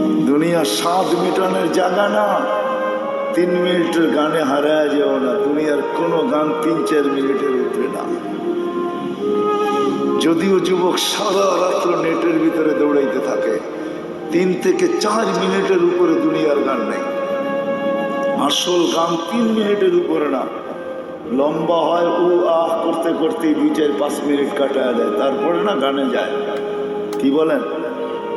দুনিয়া সাত মিটানের জায়গা না। তিন মিনিটের গানে হারায় যাও না। দুনিয়ার কোনো গান তিন, চার মিনিটের উপরে না। যদিও যুবক সারা রাত্র নেটের ভিতরে দৌড়াইতে থাকে, তিন থেকে চার মিনিটের উপরে দুনিয়ার গান নেই। আসল গান তিন মিনিটের উপরে না। লম্বা হয় ও আহ করতে করতে দুই, চার, পাঁচ মিনিট কাটায় দেয়। তারপরে না গানে যায়। কি বলেন?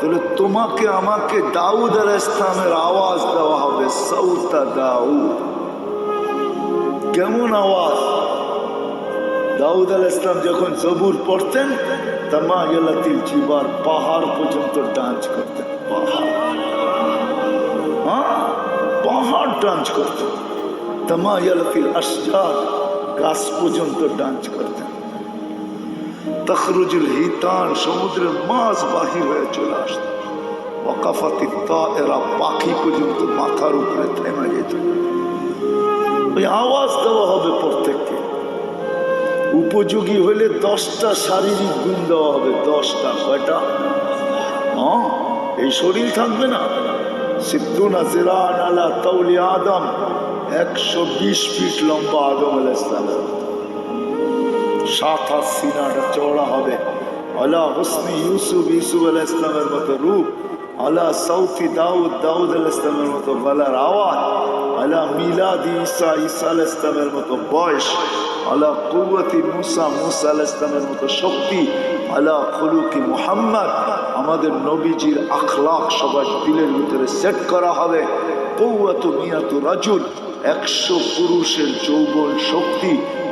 তাহলে তোমাকে আমাকে দাউদ আল ইসলামের আওয়াজ দেওয়া হবে সৌতা দাউদ। কেমন আওয়াজ? দাউদ আল ইসলাম যখন জবুর পড়তেন তামা ইয়ালাতিল জিবার পাহাড় পর্যন্ত ডান্স করতেন। পাহাড়। হ্যাঁ? পাহাড় ডান্স করতেন। তামা ইয়ালাতিল আশজার গাছ পর্যন্ত ডান্স করতেন। তখরুজুল হিতান সমুদ্রের মাছ বাহির হয়ে চলে আসত। ওয়াকাফাতি তা এরা পাখি পর্যন্ত মাথার উপরে থেমে যেত। ওই আওয়াজ দেওয়া হবে প্রত্যেককে। উপযোগী হলে দশটা শারীরিক গুণ দেওয়া হবে, দশটা, কয়টা? এই শরীর থাকবে না। সিদ্ধুনা জিরান আলা তৌলি আদম, একশো বিশ ফিট লম্বা আদম আল ইসলামের সাত সিনাটা চওড়া হবে। আলা হোসনি ইউসুফ ইউসুফ আল ইসলামের মতো রূপ। আলা সৌফি দাউদ দাউদ আল ইসলামের মতো গলার আওয়াজ। আলা মিলাদি ঈসা ঈসা আল ইসলামের মতো বয়স। আলা কুয়াতি মুসা মুসা আল ইসলামের মতো শক্তি। আলা খুলুকি মুহাম্মদ, আমাদের নবীজির আখলাক সবার দিলের ভিতরে সেট করা হবে। কৌয়াত মিয়াতু রাজুল, একশো পুরুষের যৌবন শক্তি।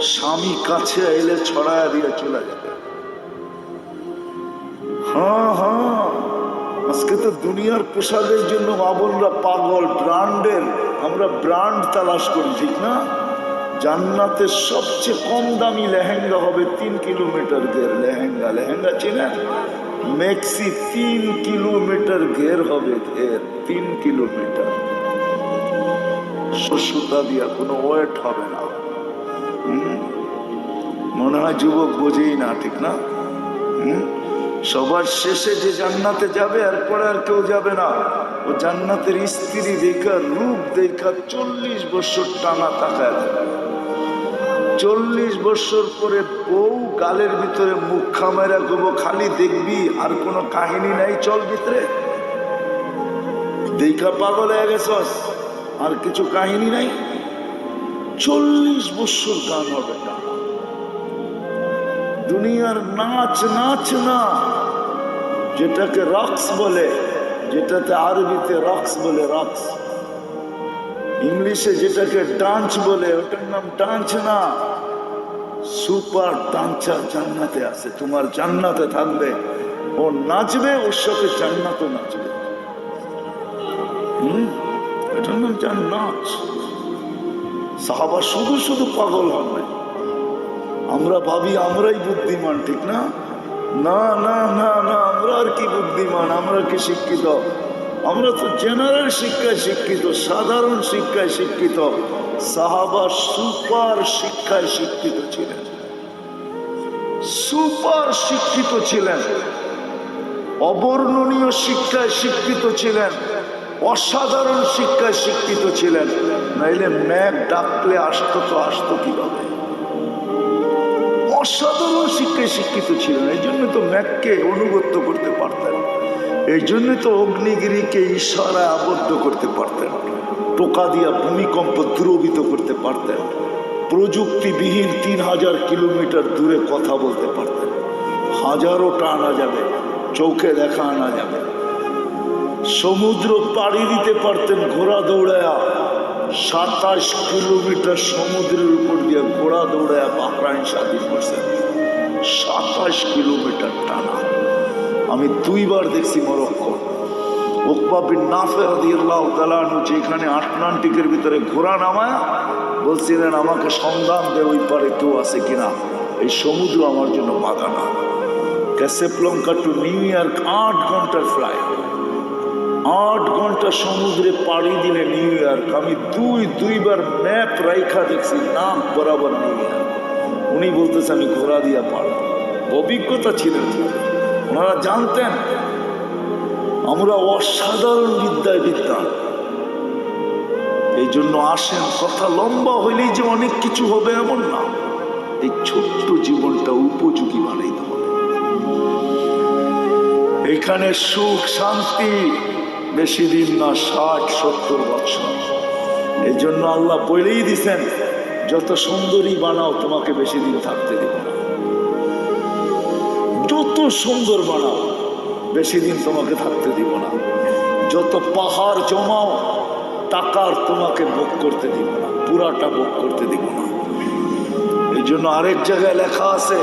স্বামী কাছে এলে ছড়ায় দিয়ে চলে যাবে। হ্যাঁ হ্যাঁ আজকে তো দুনিয়ার পোশাকের জন্য মাবনরা পাগল ব্রান্ডের আমরা ব্র্যান্ড তালাশ করি, ঠিক না? জান্নাতের সবচেয়ে কম দামি লেহেঙ্গা হবে তিন কিলোমিটার ঘের লেহেঙ্গা। লেহেঙ্গা চেনেন? মেক্সি তিন কিলোমিটার ঘের হবে ঘের, তিন কিলোমিটার। সুতা দিয়া কোনো ওয়েট হবে না? মনে হয় যুবক বোঝেই না, ঠিক না? সবার শেষে যে জান্নাতে যাবে, এরপরে আর কেউ যাবে না। ও জান্নাতের স্ত্রী দেখা, রূপ দেখা, চল্লিশ বছর টানা তাকায় চল্লিশ বছর পরে বউ গালের ভিতরে মুখ খামেরা করব খালি দেখবি, আর কোনো কাহিনী নাই, চল ভিতরে। দেখা পাগল হয়ে আর কিছু কাহিনী নাই? চল্লিশ বছর গান হবে। দুনিয়ার নাচ নাচ, না। যেটাকে রক্স বলে, যেটাতে আরবিতে রক্স বলে, রক্স। ইংলিশে যেটাকে ডান্স বলে, ওটার নাম ডান্স, না। সুপার ডান্সার জান্নাতে আছে, তোমার জান্নাতে থাকবে। ও নাচবে, ওর সাথে জান্নাতও নাচবে। হম? এটার নাম জান্নাত। সাহাবা শুধু শুধু পাগল হন নাই। আমরা ভাবি আমরাই বুদ্ধিমান, ঠিক না? না না না না, আমরা আর কি বুদ্ধিমান? আমরা কি শিক্ষিত? আমরা তো জেনারেল শিক্ষায় শিক্ষিত, সাধারণ শিক্ষায় শিক্ষিত। সাহাবা সুপার শিক্ষায় শিক্ষিত ছিলেন। সুপার শিক্ষিত ছিলেন। অবর্ণনীয় শিক্ষায় শিক্ষিত ছিলেন। অসাধারণ শিক্ষায় শিক্ষিত ছিলেন। নাইলে ম্যাপ ডাকলে আসতো তো আসতো কীভাবে? অসাধারণ শিক্ষায় শিক্ষিত ছিলেন। এই জন্য তো ম্যাককে অনুগত্য করতে পারতেন। এই জন্য তো অগ্নিগিরিকে ইশারায় আবদ্ধ করতে পারতেন। টোকা দিয়া ভূমিকম্প দ্রবিত করতে পারতেন। প্রযুক্তিবিহীন তিন হাজার কিলোমিটার দূরে কথা বলতে পারতেন। হাজারোটা আনা যাবে, চৌকে দেখা আনা যাবে। সমুদ্র পাড়ি দিতে পারতেন ঘোড়া দৌড়ায়া। সাতাশ কিলোমিটার সমুদ্রের উপর দিয়ে ঘোড়া দৌড়ায়া বাকরাইন স্বাধীন করছেন। সাতাশ কিলোমিটার টানা। আমি দুইবার দেখছি মরক্কো। ওকবা বিন নাফের রাদিয়াল্লাহু তাআলা আনহু যেখানে আটলান্টিকের ভিতরে ঘোড়া নামায় বলছিলেন, আমাকে সন্ধান দে ওই পারে কেউ আছে কিনা। এই সমুদ্র আমার জন্য বাধা না। ক্যাসেপ্লঙ্কা টু নিউ ইয়র্ক আট ঘণ্টার ফ্লাইট। আট ঘণ্টা সমুদ্রে পাড়ি দিলে নিউ ইয়র্ক। আমি দুই, দুইবার ম্যাপ রাইখা দেখছি, নাম বরাবর নিউ ইয়র্ক। উনি বলতেছে, আমি ঘোরা দিয়া পারব অভিজ্ঞতা ছিলেন ওনারা জানতেন, আমরা অসাধারণ বিদ্যায় বিদ্যান। এই জন্য আসেন, কথা লম্বা হইলেই যে অনেক কিছু হবে এমন না। এই ছোট্ট জীবনটা উপযোগী বানাইতে হবে। এখানে সুখ, শান্তি বেশি দিন না, ষাট, সত্তর বছর। এই জন্য আল্লাহ বলেই দিছেন, যত সুন্দরী বানাও, তোমাকে বেশি দিন থাকতে দিব না। যত সুন্দর বানাও, বেশি দিন তোমাকে থাকতে দিব না। যত পাহাড় জমাও, টাকার তোমাকে ভোগ করতে দিব না, পুরাটা ভোগ করতে দিব না। এই জন্য আরেক জায়গায় লেখা আছে,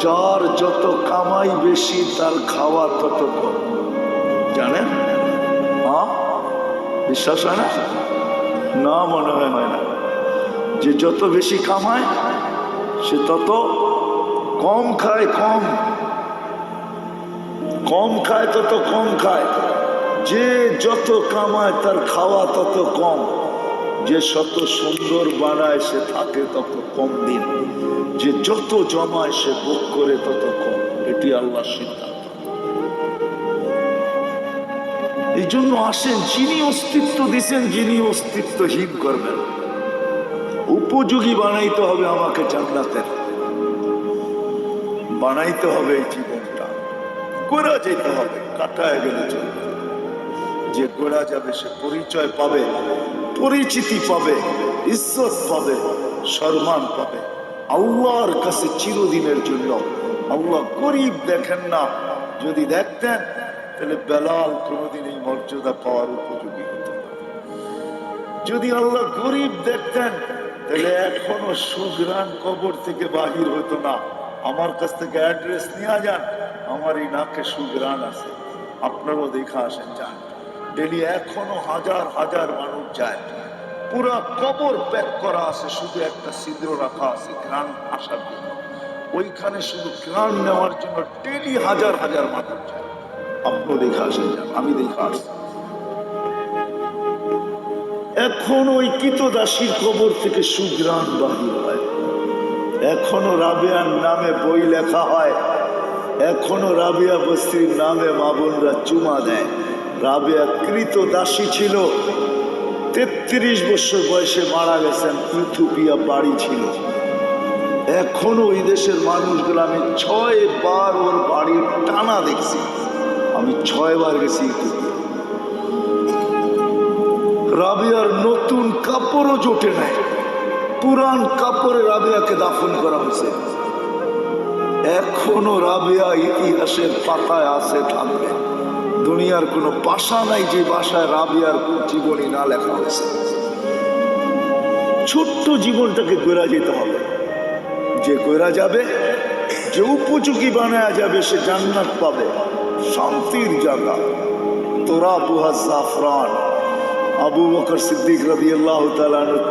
যার যত কামাই বেশি, তার খাওয়া তত কম। জানেন? বিশ্বাস হয় না? না মনে হয় হয় না। যে যত বেশি কামায়, সে তত কম খায়, কম। কম খায়, তত কম খায়। যে যত কামায়, তার খাওয়া তত কম। যে শত সুন্দর বানায়, সে থাকে তত কম দিন। যে যত জমায়, সে ভোগ করে তত কম। এটি আল্লাহ সিদ্ধান্ত। এই জন্য আসেন যিনি অস্তিত্ব দিছেন, যিনি অস্তিত্বহীন করবেন। উপযোগী বানাইতে হবে আমাকে জান্নাতের। বানাইতে হবে এই জীবনটা। গোড়া যেতে হবে, কাটায় গেলে চলবে। যে গোড়া যাবে, সে পরিচয় পাবে, পরিচিতি পাবে, ইজ্জত পাবে, সম্মান পাবে। আল্লাহর কাছে চিরদিনের জন্য। আল্লাহ গরিব দেখেন না, যদি দেখতেন তাহলে বেলাল কোনোদিন এই মর্যাদা পাওয়ার উপযোগী হতো যদি আল্লাহ গরিব দেখতেন, তাহলে এখনও সুগ্রান কবর থেকে বাহির হতো না। আমার কাছ থেকে অ্যাড্রেস নিয়ে যান, আমার এই নাকে সুগ্রান আছে। আপনারাও দেখা আসেন, যান। ডেলি এখনও হাজার হাজার মানুষ যায়। পুরা কবর প্যাক করা আছে, শুধু একটা ছিদ্র রাখা আছে গ্রান আসার জন্য। ওইখানে শুধু গ্রান নেওয়ার জন্য ডেলি হাজার হাজার মানুষ যায়। আপনিও দেখা আসেন। আমি দেখা আসি এখন ওই কিতদাসীর কবর থেকে সুগ্রাণ বাহির হয়। এখনও রাবিয়ার নামে বই লেখা হয়। এখনও রাবিয়া বস্তির নামে মাবনরা চুমা দেয়। রাবিয়া কৃত দাসী ছিল। তেত্রিশ বছর বয়সে মারা গেছেন ইথুপিয়া বাড়ি ছিল। এখনও ওই দেশের মানুষগুলো আমি ছয় বার ওর বাড়ির টানা দেখছি। আমি ছয় বার গেছি রাবিয়ার নতুন কাপড়ও জোটে নাই। পুরান কাপড়ে রাবিয়াকে দাফন করা হয়েছে। এখনও রাবিয়া ইতিহাসের পাতায় আছে, থাকবে। দুনিয়ার কোনো ভাষা নাই যে ভাষায় রাবিয়ার জীবনী না লেখা হয়েছে। ছোট্ট জীবনটাকে গোরা যেতে হবে। যে গোরা যাবে, যে উপযোগী বানায়া যাবে, সে জান্নাত পাবে। শান্তির জায়গা। তোরা বুহা জাফরান। আবু বকর সিদ্দিক রবি আল্লাহ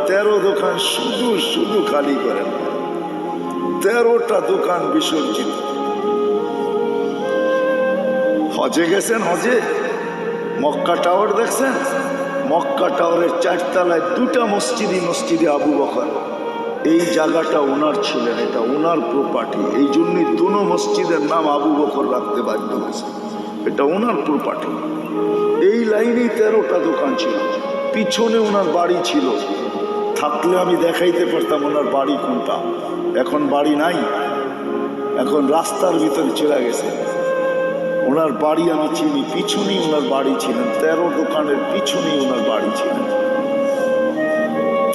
তেরো দোকান শুধু শুধু খালি করেন। তেরোটা দোকান বিসর্জিত। হজে গেছেন হজে? মক্কা টাওয়ার দেখছেন? মক্কা টাওয়ারের চারতলায় দুটা মসজিদই মসজিদে আবু বকর। এই জায়গাটা ওনার ছিলেন, এটা ওনার প্রপার্টি এই জন্যই দুনো মসজিদের নাম আবু বকর রাখতে বাধ্য হয়েছে। এটা ওনার প্রপার্টি এই লাইনেই তেরোটা দোকান ছিল। পিছনে ওনার বাড়ি ছিল। থাকলে আমি দেখাইতে পারতাম ওনার বাড়ি কোনটা। এখন বাড়ি নাই। এখন রাস্তার ভিতরে চলে গেছে। ওনার বাড়ি আমি চিনি। পিছনেই ওনার বাড়ি ছিলেন। তেরো দোকানের পিছনেই ওনার বাড়ি ছিলেন।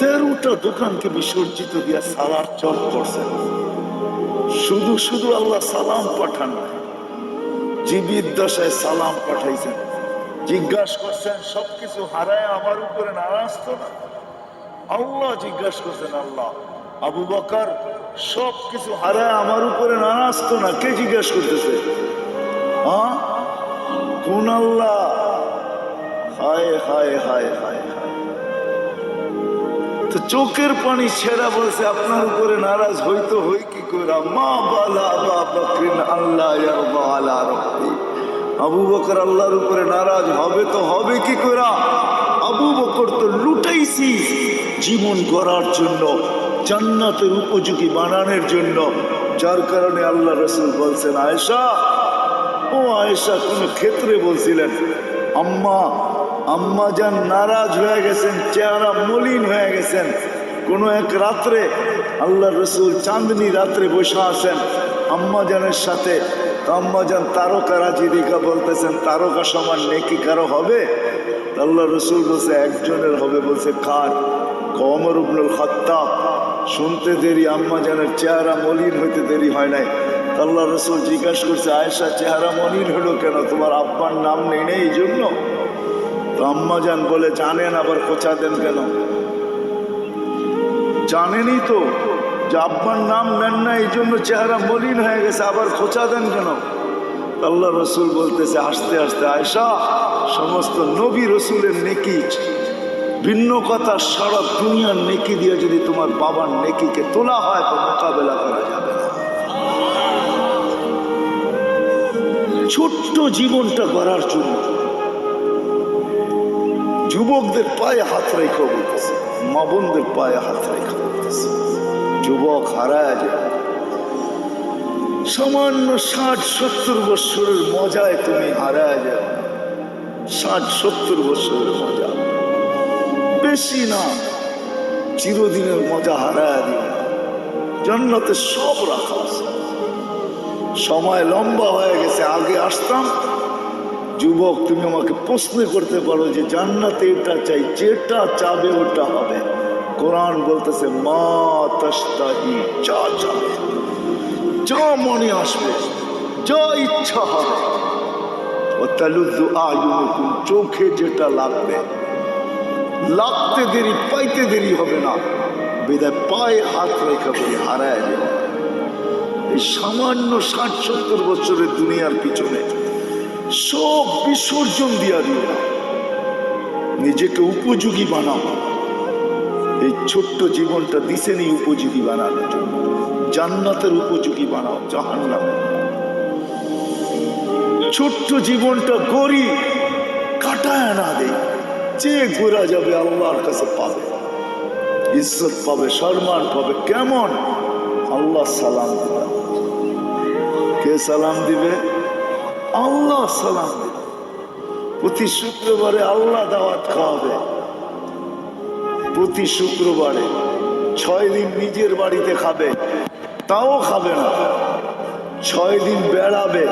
তেরোটা দোকানকে বিসর্জিত দিয়া সালার চল করছেন শুধু শুধু আল্লাহ সালাম পাঠান জীবিত দশায় সালাম পাঠাইছেন। জিজ্ঞাসা করছেন, সবকিছু হারায় আমার উপরে নারাজ তো না? আল্লাহ জিজ্ঞাসা করছেন, আল্লাহ, আবু বকর সব কিছু হারায় আমার উপরে নারাজ তো না? কে জিজ্ঞাসা করতেছে? কোন আল্লাহ? হায় হায় হায় হায়। তো চোখের পানি ছেড়া বলছে, আপনার উপরে নারাজ হইতো হই কি করে? মা বালা আল্লাহ আবু বকর আল্লাহর উপরে নারাজ হবে তো হবে কি করে? আবু বকর তো লুটাইছি জীবন গড়ার জন্য, জান্নাতের উপযোগী বানানোর জন্য। যার কারণে আল্লাহ রসুল বলছেন, আয়েশা, ও আয়েশা, কোন ক্ষেত্রে বলছিলেন, আম্মা আম্মা যান নারাজ হয়ে গেছেন, চেহারা মলিন হয়ে গেছেন। কোনো এক রাত্রে আল্লাহ রসুল চাঁদনি রাত্রে বসে আছেন, আম্মা জানের সাথে। আম্মা যান তারকা রাজি দিকা বলতেছেন, তারকা সমান নেকি কারও হবে? আল্লাহ রসুল বলছে, একজনের হবে বলছে কার? কমর উবনুল খত্তাব। শুনতে দেরি, আম্মা জানের চেহারা মলিন হইতে দেরি হয় নাই। আল্লাহ রসুল জিজ্ঞাসা করছে, আয়েশা, চেহারা মলিন হলো কেন? তোমার আব্বার নাম নেই, এই জন্য? তো আম্মা বলে, জানেন আবার খোঁচা দেন কেন? জানেনই তো যে আব্বার নাম নেন না, এই জন্য চেহারা মলিন হয়ে গেছে, আবার খোঁচা দেন কেন? আল্লাহ রসুল বলতেছে আস্তে আস্তে আয়সা সমস্ত নবী রসুলের নেকি, ভিন্ন কথা সারা দুনিয়ার নেকি দিয়ে যদি তোমার বাবার নেকিকে তোলা হয়, তো মোকাবেলা করা যাবে না। ছোট্ট জীবনটা গড়ার জন্য যুবকদের পায়ে হাত রেখা বলতেছে, মা বোনদের পায়ে হাত রেখা বলতেছে, যুবক হারায় যায় সামান্য ষাট সত্তর বৎসরের মজায় তুমি হারায় যাও ষাট সত্তর বৎসরের মজা। বেশি না, চিরদিনের মজা হারায় দিও জান্নাতে সব রাখা আছে। সময় লম্বা হয়ে গেছে, আগে আসতাম যুবক, তুমি আমাকে প্রশ্ন করতে পারো যে জান্নাতে এটা চাই, যেটা চাবে ওটা হবে। কোরআন বলতেছে, মা তাস্তাহি যা চাবে, যা মনে আসবে, যা ইচ্ছা হবে। ও চোখে যেটা লাগবে, লাগতে দেরি, পাইতে দেরি হবে না। বিদায় পায়ে হাত রেখা বলে, হারায় এই সামান্য ষাট সত্তর বছরের দুনিয়ার পিছনে সব বিসর্জন দিয়া দিও। নিজেকে উপযোগী বানাও। এই ছোট্ট জীবনটা দিছেনি উপযোগী বানানোর জন্য। জান্নাতের উপযোগী বানাও, জাহান্নামে। ছোট্ট জীবনটা গড়ি কাটায় না দে। যে ঘোরা যাবে আল্লাহর কাছে পাবে। ইজ্জত পাবে, সম্মান পাবে, কেমন? আল্লাহ সালাম দিবে। কে সালাম দিবে? আল্লাহ সালাম। প্রতি শুক্রবারে আল্লাহ দাওয়াত খাওয়াবে। প্রতি শুক্রবারে ছয় দিন নিজের বাড়িতে খাবে, তাও খাবে না। ছয় দিন বেড়াবে,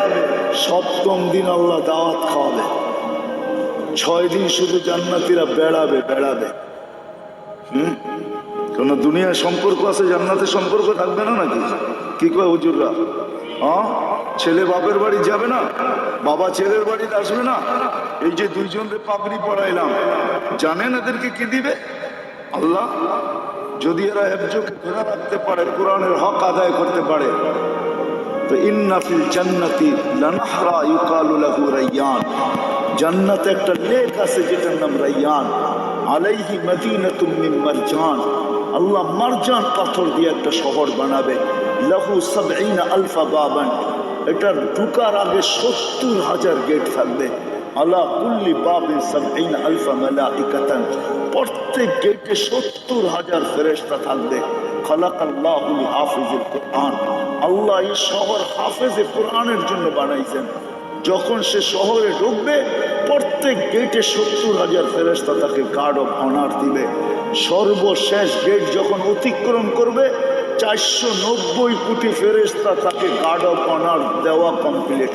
সপ্তম দিন আল্লাহ দাওয়াত খাওয়াবে। ছয় দিন শুধু জান্নাতিরা বেড়াবে বেড়াবে। হুম? কোন দুনিয়ার সম্পর্ক আছে? জান্নাতের সম্পর্ক থাকবে না নাকি? কি কয় হুজুররা? হ্যাঁ ছেলে বাপের বাড়ি যাবে না, বাবা ছেলের বাড়িতে আসবে না। এই যে দুইজনকে পাগড়ি পড়াইলাম জানেন এদেরকে কি দিবে? আল্লাহ, যদি এরা একজোকে ধরে রাখতে পারে, কোরআনের হক আদায় করতে পারে। তো রাইয়ান। একটা আছে যেটার নাম আলাইহি আল্লাহ মারজান পাথর দিয়ে একটা শহর বানাবে। লাহু সাবঈনা আলফা বাবান। এটা ঢুকার আগে সত্তর হাজার গেট থাকবে। আলা কুল্লি বাবিন সাবঈনা আলফা মালাইকাতান। প্রত্যেক গেটে সত্তর হাজার ফেরেশতা থাকবে। খালাক আল্লাহ হাফিজুল কোরআন। আল্লাহ এই শহর হাফেজে কোরআনের জন্য বানাইছেন। যখন সে শহরে ঢুকবে, প্রত্যেক গেটে সত্তর হাজার ফেরেস্তা তাকে গার্ড অফ অনার দিবে। সর্বশেষ গেট যখন অতিক্রম করবে চারশো নব্বই কোটি ফেরেস্তা তাকে গার্ড অফ অনার দেওয়া কমপ্লিট